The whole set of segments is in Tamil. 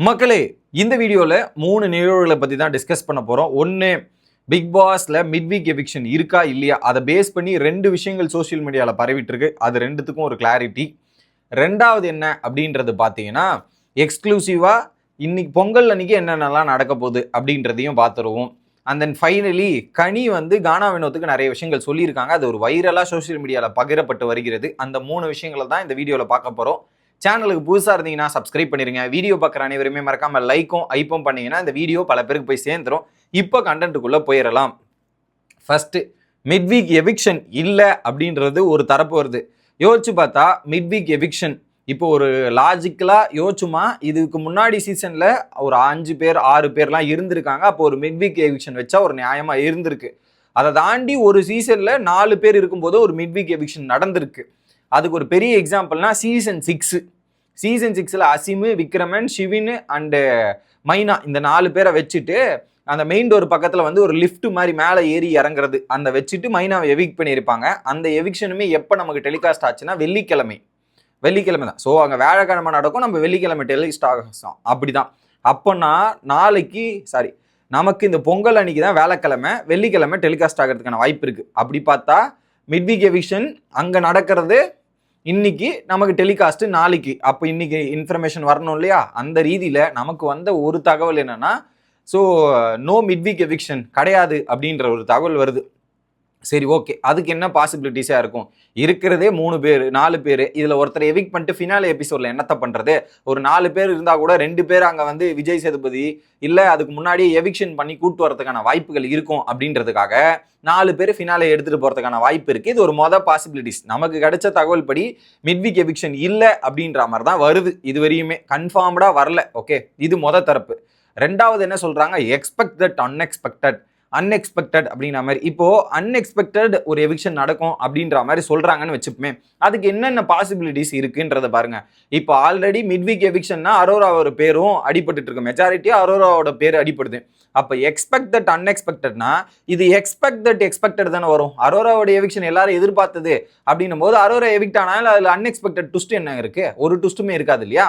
மக்களே இந்த வீடியோவில் மூணு நிகழ்வுகளை பற்றி தான் டிஸ்கஸ் பண்ண போகிறோம் ஒன்று பிக் பாஸில் மிட் வீக் எவிக்ஷன் இருக்கா இல்லையா? அதை பேஸ் பண்ணி ரெண்டு விஷயங்கள் சோஷியல் மீடியாவில் பரவிட்டுருக்கு. அது ரெண்டுத்துக்கும் ஒரு கிளாரிட்டி ரெண்டாவது என்ன அப்படின்றது பார்த்தீங்கன்னா எக்ஸ்க்ளூசிவாக இன்னைக்கு பொங்கல் அன்னைக்கு என்னென்னலாம் நடக்க போகுது அப்படின்றதையும் பார்த்துருவோம் அண்ட் தென் ஃபைனலி கனி வந்து கானா வினோத்துக்கு நிறைய விஷயங்கள் சொல்லியிருக்காங்க. அது ஒரு வைரலாக சோஷியல் மீடியாவில் பகிரப்பட்டு வருகிறது. அந்த மூணு விஷயங்களை தான் இந்த வீடியோவில் பார்க்க போகிறோம் சேனலுக்கு புதுசாக இருந்தீங்கன்னா சப்ஸ்கிரைப் பண்ணிருங்க. வீடியோ பார்க்குற அனைவருமே மறக்காம லைக்கும் ஐப்பும் பண்ணீங்கன்னா இந்த வீடியோ பல பேருக்கு போய் சேர்ந்துரும். இப்போ கண்டென்ட்டுக்குள்ளே போயிடலாம் ஃபர்ஸ்ட் மிட் வீக் எவிக்ஷன் இல்லை அப்படின்றது ஒரு தரப்பு வருது. யோசிச்சு பார்த்தா மிட் வீக் எவிக்ஷன் இப்போ ஒரு லாஜிக்கலாக யோசிச்சுமா இதுக்கு முன்னாடி சீசனில் ஒரு அஞ்சு பேர் ஆறு பேர்லாம் இருந்திருக்காங்க. அப்போ ஒரு மிட் வீக் எவிக்ஷன் வச்சா ஒரு நியாயமாக இருந்திருக்கு. அதை தாண்டி ஒரு சீசனில் நாலு பேர் இருக்கும்போது ஒரு மிட் வீக் எவிக்ஷன் நடந்திருக்கு. அதுக்கு ஒரு பெரிய எக்ஸாம்பிள்னா சீசன் சிக்ஸு சீசன் சிக்ஸில் அசிமு விக்ரமன் ஷிவின் அண்டு மைனா இந்த நாலு பேரை வச்சுட்டு அந்த மெயின் டோர் பக்கத்தில் வந்து ஒரு லிஃப்ட் மாதிரி மேலே ஏறி இறங்குறது. அந்த வச்சுட்டு மைனாவை எவிக் பண்ணியிருப்பாங்க. அந்த எவிக்ஷனுமே எப்போ நமக்கு டெலிகாஸ்ட் ஆச்சுன்னா வெள்ளிக்கிழமை. வெள்ளிக்கிழமை தான். ஸோ அங்கே வியாழக்கிழமை நடக்கும். நம்ம வெள்ளிக்கிழமை டெலிகாஸ்ட் ஆகும் அப்படி தான் அப்போனா நாளைக்கு சாரி நமக்கு இந்த பொங்கல் அன்னைக்கு தான் வேலைக்கிழமை வெள்ளிக்கிழமை டெலிகாஸ்ட் ஆகிறதுக்கான வாய்ப்பு இருக்குது அப்படி பார்த்தா மிட்விக் எவிக்ஷன் அங்கே நடக்கிறது இன்னைக்கு நமக்கு டெலிகாஸ்ட் நாளைக்கு. அப்போ இன்னைக்கு இன்ஃபர்மேஷன் வரணும் இல்லையா? அந்த ரீதியில் நமக்கு வந்த ஒரு தகவல் என்னன்னா so no midweek eviction கிடையாது அப்படின்ற ஒரு தகவல் வருது. சரி ஓகே அதுக்கு என்ன பாசிபிலிட்டிஸாக இருக்கும்? இருக்கிறதே மூணு பேர் நாலு பேர். இதில் ஒருத்தர் எவிக் பண்ணிட்டு ஃபினாலே எபிசோடில் என்னத்தை பண்ணுறது ஒரு நாலு பேர் இருந்தால் கூட ரெண்டு பேர் அங்கே வந்து விஜய் சேதுபதி இல்லை அதுக்கு முன்னாடியே எவிக்ஷன் பண்ணி கூட்டு வரதுக்கான வாய்ப்புகள் இருக்கும் அப்படின்றதுக்காக நாலு பேர் ஃபினாலே எடுத்துகிட்டு போகிறதுக்கான வாய்ப்பு இருக்குது இது ஒரு மொதல் பாசிபிலிட்டிஸ் நமக்கு கிடைச்ச தகவல் படி மிட்விக் எவிக்ஷன் இல்லை அப்படின்ற மாதிரி தான் வருது. இது வரையுமே கன்ஃபார்ம்டாக வரல ஓகே இது மொத தரப்பு. ரெண்டாவது என்ன சொல்கிறாங்க எக்ஸ்பெக்ட் தட் அன்எக்ஸ்பெக்டட் அன்எக்ஸ்பெக்டட் அப்படிங்கிற மாதிரி. இப்போ அன்எக்ஸ்பெக்டட் ஒரு எவிக்ஷன் நடக்கும் அப்படின்ற மாதிரி சொல்றாங்கன்னு வச்சுப்போமே அதுக்கு என்னென்ன பாசிபிலிட்டிஸ் இருக்குன்றத பாருங்க. இப்போ ஆல்ரெடி மிட்வீக் எவிக்ஷன்னா அரோராவோட பேரும் அடிபட்டு இருக்கு. மெஜாரிட்டியா அரோராவோட பேர் அடிப்படுது அப்போ எக்ஸ்பெக்ட் தட் அன்எக்ஸ்பெக்டட்னா இது எக்ஸ்பெக்ட் தட் எக்ஸ்பெக்டட் தானே வரும். அரோராவோட எவிக்ஷன் எல்லாரும் எதிர்பார்த்தது அப்படின்னும் போது அரோரா எவிக்ட் ஆனாலும் அதில் அன்எக்ஸ்பெக்டட் ட்விஸ்ட் என்ன இருக்கு? ஒரு ட்விஸ்ட்டுமே இருக்காது இல்லையா?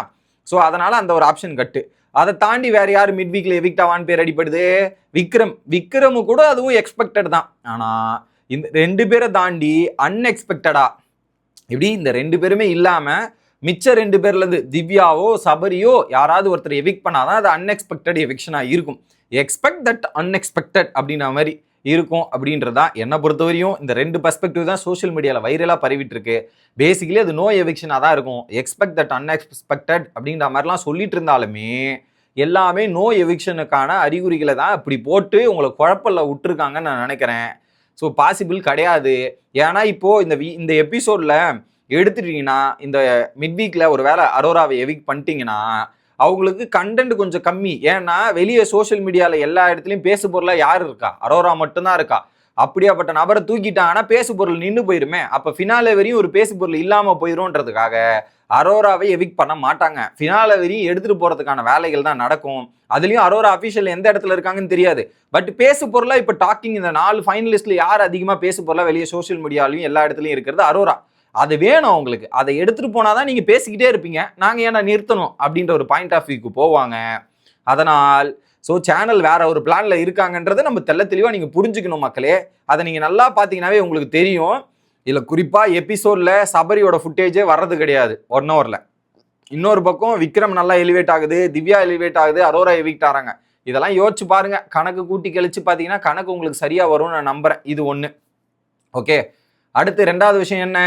ஸோ அதனால அந்த ஒரு ஆப்ஷன் கட்டு. அதை தாண்டி வேற யார் மிட் வீக்ல எவிக்டாவான்னு பேர் அடிப்படுது விக்ரம். விக்ரமு கூட அதுவும் எக்ஸ்பெக்டட் தான். ஆனா இந்த ரெண்டு பேரை தாண்டி அன்எக்ஸ்பெக்டடா இப்படி இந்த ரெண்டு பேருமே இல்லாம மிச்ச ரெண்டு பேர்ல இருந்து திவ்யாவோ சபரியோ யாராவது ஒருத்தர் எவிக் பண்ணாதான் அது அன்எக்ஸ்பெக்டட் எவிக்ஷனா இருக்கும். எக்ஸ்பெக்ட் தட் அன்எக்ஸ்பெக்டட் அப்படின்ற மாதிரி இருக்கும் அப்படின்றதா என்னை பொறுத்தவரையும் இந்த ரெண்டு பர்ஸ்பெக்டிவ் தான் சோஷியல் மீடியாவில் வைரலாக பரவிட்டு இருக்கு பேசிக்கலி அது நோ எவிக்ஷனாக தான் இருக்கும். எக்ஸ்பெக்ட் தட் அன்எக்ஸ்பெக்டட் அப்படின்ற மாதிரிலாம் சொல்லிட்டு இருந்தாலுமே எல்லாமே நோ எவிக்ஷனுக்கான அறிகுறிகளை தான் இப்படி போட்டு உங்களை குழப்பில் விட்டுருக்காங்கன்னு நான் நினைக்கிறேன். ஸோ பாசிபிள் கிடையாது. ஏன்னா இப்போது இந்த வி- இந்த எபிசோடில் எடுத்துட்டீங்கன்னா இந்த மிட் வீக்கில் ஒரு வேளை அரோராவை எவிக் பண்ணிட்டீங்கன்னா அவங்களுக்கு கண்டென்ட் கொஞ்சம் கம்மி. ஏன்னா வெளியே சோஷியல் மீடியாவில் எல்லா இடத்துலையும் பேசு பொருளாக யார் இருக்கா? அரோரா மட்டும்தான் இருக்கா? அப்படியாப்பட்ட நபரை தூக்கிட்டாங்கன்னா பேசு பொருள் நின்று போயிருமே. அப்போ ஃபினாலே வரையும் ஒரு பேசு பொருள் இல்லாமல் போயிடும்ன்றதுக்காக அரோராவை எவிக் பண்ண மாட்டாங்க. ஃபினாலே வரையும் எடுத்துகிட்டு போகிறதுக்கான வேலைகள் தான் நடக்கும். அதுலேயும் அரோரா அஃபிஷியல் எந்த இடத்துல இருக்காங்கன்னு தெரியாது. பட் பேசு பொருளாக இப்போ டாக்கிங் இந்த நாலு ஃபைனலிஸ்ட்டில் யார் அதிகமாக பேசு பொருளாக வெளியே சோஷியல் மீடியாலையும் எல்லா இடத்துலையும் இருக்கிறது அரோரா. அது வேணும் அவங்களுக்கு. அதை எடுத்துகிட்டு போனால் தான் நீங்கள் பேசிக்கிட்டே இருப்பீங்க. நாங்கள் ஏன்னா நிறுத்தணும்? அப்படின்ற ஒரு பாயிண்ட் ஆஃப் வியூக்கு போவாங்க. அதனால் ஸோ சேனல் வேற ஒரு பிளானில் இருக்காங்கன்றதை நம்ம தெள்ள தெளிவாக நீங்கள் புரிஞ்சுக்கணும் மக்களே. அதை நீங்கள் நல்லா பார்த்தீங்கன்னாவே உங்களுக்கு தெரியும். இதில் குறிப்பாக எபிசோடில் சபரியோட ஃபுட்டேஜே வர்றது கிடையாது. ஒன் ஹவரில் இன்னொரு பக்கம் விக்ரம் நல்லா எலிவேட் ஆகுது திவ்யா எலிவேட் ஆகுது அரோரா எவிக்ட் ஆகிறாங்க இதெல்லாம் யோசிச்சு பாருங்க. கணக்கு கூட்டி கழிச்சு பார்த்தீங்கன்னா கணக்கு உங்களுக்கு சரியாக வரும்னு நான் நம்புகிறேன் இது ஒன்று ஓகே அடுத்து ரெண்டாவது விஷயம் என்ன?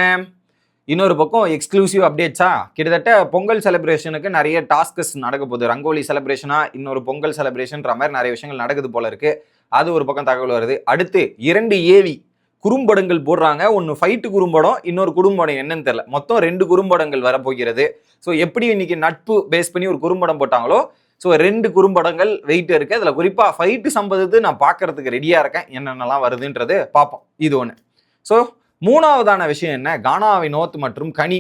இன்னொரு பக்கம் எக்ஸ்க்ளூசிவ் அப்டேட்ஸா கிட்டத்தட்ட பொங்கல் செலிப்ரேஷனுக்கு நிறைய டாஸ்கஸ் நடக்க போகுது. ரங்கோலி செலிப்ரேஷனா இன்னொரு பொங்கல் செலிப்ரேஷன்ற மாதிரி நிறைய விஷயங்கள் நடக்குது போல இருக்கு. அது ஒரு பக்கம் தகவல் வருது. அடுத்து இரண்டு ஏவி குறும்படங்கள் போடுறாங்க. ஒன்று ஃபைட்டு குறும்படம் இன்னொரு குறும்படம் என்னன்னு தெரியல. மொத்தம் ரெண்டு குறும்படங்கள் வரப்போகிறது. ஸோ எப்படி இன்னைக்கு நட்பு பேஸ் பண்ணி ஒரு குறும்படம் போட்டாங்களோ ஸோ ரெண்டு குறும்படங்கள் வெயிட் இருக்கு. அதில் குறிப்பாக ஃபைட்டு சம்பந்தத்து நான் பார்க்கறதுக்கு ரெடியாக இருக்கேன். என்னென்னலாம் வருதுன்றது பார்ப்போம் இது ஒன்று ஸோ மூணாவதான விஷயம் என்ன? கானா வினோத் மற்றும் கனி.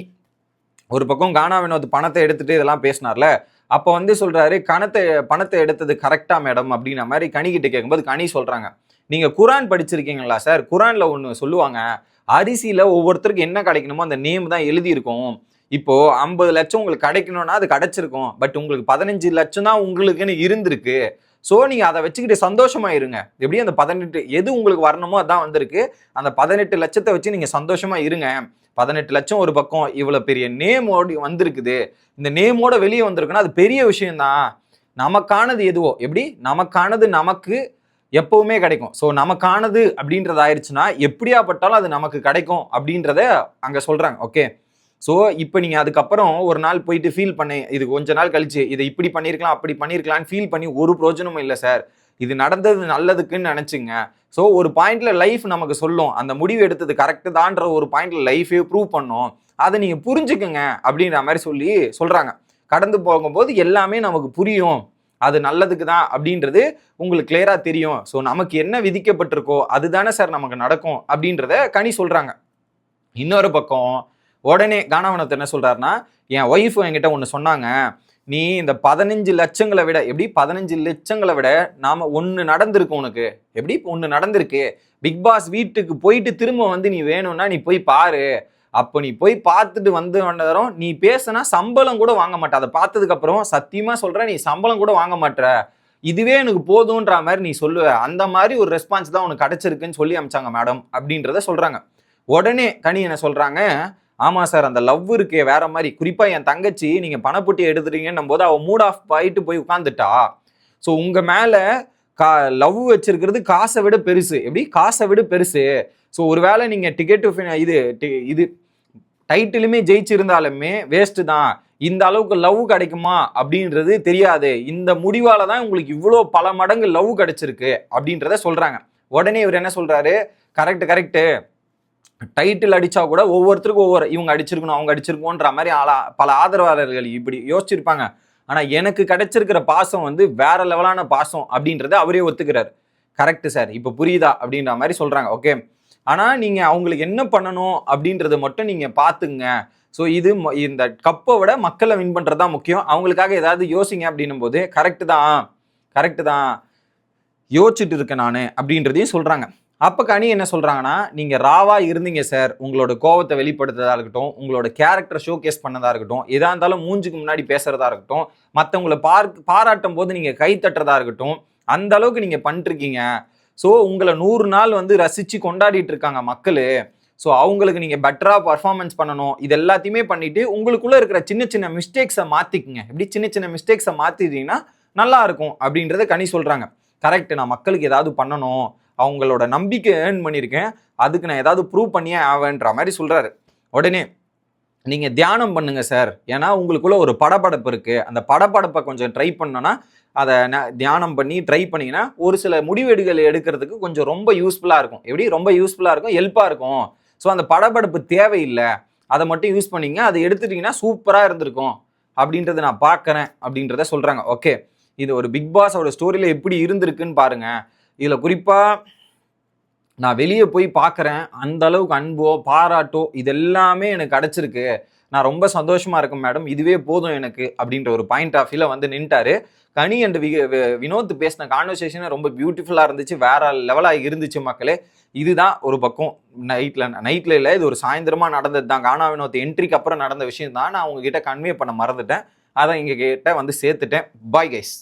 ஒரு பக்கம் கானா வினோத் பணத்தை எடுத்துட்டு இதெல்லாம் பேசினார்ல. அப்போ வந்து சொல்றாரு கணத்தை பணத்தை எடுத்தது கரெக்டா மேடம்? அப்படின்ற மாதிரி கனி கிட்ட கேட்கும்போது கனி சொல்றாங்க. நீங்க குரான் படிச்சிருக்கீங்களா சார்? குரான்ல ஒன்று சொல்லுவாங்க அரிசியில ஒவ்வொருத்தருக்கு என்ன கிடைக்கணுமோ அந்த நேம் தான் எழுதியிருக்கும். இப்போ ஐம்பது லட்சம் உங்களுக்கு கிடைக்கணும்னா அது கிடைச்சிருக்கும். பட் உங்களுக்கு பதினஞ்சு லட்சம் தான் உங்களுக்குன்னு இருந்திருக்கு. ஸோ நீங்கள் அதை வச்சுக்கிட்டு சந்தோஷமாக இருங்க எப்படி அந்த பதினெட்டு எது உங்களுக்கு வரணுமோ அதான் வந்திருக்கு. அந்த பதினெட்டு லட்சத்தை வச்சு நீங்கள் சந்தோஷமாக இருங்க. பதினெட்டு லட்சம் ஒரு பக்கம் இவ்வளோ பெரிய நேமோடு வந்திருக்குது. இந்த நேமோட வெளியே வந்திருக்குன்னா அது பெரிய விஷயம்தான். நமக்கானது எதுவோ? எப்படி? நமக்கானது நமக்கு எப்பவுமே கிடைக்கும். ஸோ நமக்கானது அப்படின்றது ஆயிடுச்சுன்னா எப்படியாப்பட்டாலும் அது நமக்கு கிடைக்கும் அப்படின்றத அங்கே சொல்கிறாங்க ஓகே ஸோ இப்போ நீங்கள் அதுக்கப்புறம் ஒரு நாள் போயிட்டு ஃபீல் பண்ணி இது கொஞ்ச நாள் கழிச்சு இதை இப்படி பண்ணியிருக்கலாம் அப்படி பண்ணியிருக்கலாம்னு ஃபீல் பண்ணி ஒரு பிரோஜனமும் இல்லை சார் இது நடந்தது நல்லதுக்குன்னு நினச்சிங்க. ஸோ ஒரு பாயிண்ட்ல லைஃப் நமக்கு சொல்லும். அந்த முடிவு எடுத்தது கரெக்டு தான்ற ஒரு பாயிண்ட்ல லைஃபே ப்ரூவ் பண்ணும். அதை நீங்கள் புரிஞ்சுக்குங்க அப்படின்ற மாதிரி சொல்லி சொல்கிறாங்க கடந்து போகும்போது எல்லாமே நமக்கு புரியும். அது நல்லதுக்கு தான் அப்படின்றது உங்களுக்கு கிளியராக தெரியும். ஸோ நமக்கு என்ன விதிக்கப்பட்டிருக்கோ அதுதானே சார் நமக்கு நடக்கும் அப்படின்றத கனி சொல்கிறாங்க இன்னொரு பக்கம் உடனே கானவனத்தை என்ன சொல்கிறாருன்னா என் ஒய்ஃப் என்கிட்ட ஒன்று சொன்னாங்க. நீ இந்த பதினஞ்சு லட்சங்களை விட எப்படி? பதினஞ்சு லட்சங்களை விட நாம் ஒன்று நடந்திருக்கு உனக்கு. எப்படி? ஒன்று நடந்திருக்கு. பிக் பாஸ் வீட்டுக்கு போயிட்டு திரும்ப வந்து நீ வேணும்னா நீ போய் பாரு. அப்போ நீ போய் பார்த்துட்டு வந்து வந்ததும் நீ பேசுனா சம்பளம் கூட வாங்க மாட்ட. அதை பார்த்ததுக்கப்புறம் சத்தியமாக சொல்கிற நீ சம்பளம் கூட வாங்க மாட்ற இதுவே எனக்கு போதுன்ற மாதிரி நீ சொல்லுவ. அந்த மாதிரி ஒரு ரெஸ்பான்ஸ் தான் உனக்கு கிடச்சிருக்குன்னு சொல்லி அமிச்சாங்க மேடம் அப்படின்றத சொல்கிறாங்க உடனே கனி என்ன சொல்கிறாங்க ஆமாம் சார் அந்த லவ் இருக்கே வேற மாதிரி. குறிப்பாக என் தங்கச்சி நீங்கள் பணப்பொட்டி எடுத்துறீங்கன்னும் போது அவள் மூட் ஆஃப் ஆயிட்டு போய் உட்காந்துட்டா ஸோ உங்கள் மேலே கா லவ் வச்சிருக்கிறது காசை விட பெருசு. எப்படி? காசை விட பெருசு. ஸோ ஒருவேளை நீங்கள் டிக்கெட் இது இது டைட்டிலுமே ஜெயிச்சிருந்தாலுமே வேஸ்ட்டு தான். இந்த அளவுக்கு லவ் கிடைக்குமா? அப்படின்றது தெரியாது. இந்த முடிவால் தான் உங்களுக்கு இவ்வளோ பல மடங்கு லவ் கிடைச்சிருக்கு அப்படின்றத சொல்கிறாங்க உடனே இவர் என்ன சொல்கிறாரு கரெக்ட் கரெக்டு டைட்டில் அடித்தா கூட ஒவ்வொருத்தருக்கும் ஒவ்வொரு இவங்க அடிச்சிருக்கணும் அவங்க அடிச்சிருக்கோன்ற மாதிரி ஆளா பல ஆதரவாளர்கள் இப்படி யோசிச்சிருப்பாங்க. ஆனால் எனக்கு கிடைச்சிருக்கிற பாசம் வந்து வேற லெவலான பாசம் அப்படின்றத அவரே ஒத்துக்கிறார். கரெக்ட் சார் இப்போ புரியுதா அப்படின்ற மாதிரி சொல்கிறாங்க ஓகே ஆனால் நீங்கள் அவங்களுக்கு என்ன பண்ணணும் அப்படின்றத மட்டும் நீங்கள் பார்த்துங்க ஸோ இது ம- இந்த கப்பை விட மக்களை வின் பண்ணுறது தான் முக்கியம். அவங்களுக்காக ஏதாவது யோசிங்க அப்படின்னும் போது கரெக்டு தான். கரெக்டு தான். யோசிச்சுட்டு இருக்கேன் நான் அப்படின்றதையும் சொல்கிறாங்க அப்போ கனி என்ன சொல்கிறாங்கன்னா நீங்கள் ராவாக இருந்தீங்க சார். உங்களோட கோவத்தை வெளிப்படுத்துறதா இருக்கட்டும் உங்களோட கேரக்டர் ஷோகேஸ் பண்ணதாக இருக்கட்டும் எதா இருந்தாலும் மூஞ்சுக்கு முன்னாடி பேசுகிறதா இருக்கட்டும் மற்றவங்களை பார்க்க பாராட்டும் போது நீங்கள் கை தட்டுறதா இருக்கட்டும் அந்த அளவுக்கு நீங்கள் பண்ணிருக்கீங்க ஸோ உங்களை நூறு நாள் வந்து ரசித்து கொண்டாடிட்டு இருக்காங்க மக்கள். ஸோ அவங்களுக்கு நீங்கள் பெட்டராக பர்ஃபார்மன்ஸ் பண்ணணும். இது எல்லாத்தையுமே பண்ணிவிட்டு உங்களுக்குள்ளே இருக்கிற சின்ன சின்ன மிஸ்டேக்ஸை மாத்திக்குங்க. இப்படி சின்ன சின்ன மிஸ்டேக்ஸை மாற்றிட்டீங்கன்னா நல்லா இருக்கும் அப்படின்றத கனி சொல்கிறாங்க கரெக்ட் நான் மக்களுக்கு ஏதாவது பண்ணணும். அவங்களோட நம்பிக்கை ஏர்ன் பண்ணியிருக்கேன். அதுக்கு நான் ஏதாவது ப்ரூவ் பண்ணியே ஆவேன்ற மாதிரி சொல்கிறாரு உடனே நீங்கள் தியானம் பண்ணுங்கள் சார் ஏன்னா உங்களுக்குள்ள ஒரு படபடப்பு இருக்குது அந்த படபடப்பை கொஞ்சம் ட்ரை பண்ணோன்னா அதை ந- தியானம் பண்ணி ட்ரை பண்ணிங்கன்னா ஒரு சில முடிவெடுகள் எடுக்கிறதுக்கு கொஞ்சம் ரொம்ப யூஸ்ஃபுல்லாக இருக்கும். எப்படி? ரொம்ப யூஸ்ஃபுல்லாக இருக்கும் ஹெல்ப்பாக இருக்கும். ஸோ அந்த படபடப்பு தேவையில்லை. அதை மட்டும் யூஸ் பண்ணிங்க அதை எடுத்துட்டிங்கன்னா சூப்பராக இருந்திருக்கும். அப்படின்றத நான் பார்க்குறேன் அப்படின்றத சொல்கிறாங்க ஓகே இது ஒரு பிக் பாஸோட ஸ்டோரியில் எப்படி இருந்திருக்குன்னு பாருங்கள் இதில் குறிப்பாக நான் வெளியே போய் பார்க்குறேன் அந்த அளவுக்கு அன்போ பாராட்டோ இது எல்லாமே எனக்கு கிடச்சிருக்கு. நான் ரொம்ப சந்தோஷமாக இருக்கேன் மேடம். இதுவே போதும் எனக்கு அப்படின்ற ஒரு பாயிண்ட் ஆஃப் வியூவில் வந்து நின்ட்டாரு. கனி அண்ட் வி வினோத் பேசின கான்வர்சேஷனே ரொம்ப பியூட்டிஃபுல்லாக இருந்துச்சு. வேற லெவலாக இருந்துச்சு மக்களே. இதுதான் ஒரு பக்கம். நைட்டில் நைட்டில் இல்லை இது ஒரு சாயந்தரமாக நடந்தது தான். கானா வினோத் என்ட்ரிக்கு அப்புறம் நடந்த விஷயம் தான். நான் உங்ககிட்ட கன்வே பண்ண மறந்துட்டேன். அதை இங்கே கிட்ட வந்து சேர்த்துட்டேன். Bye guys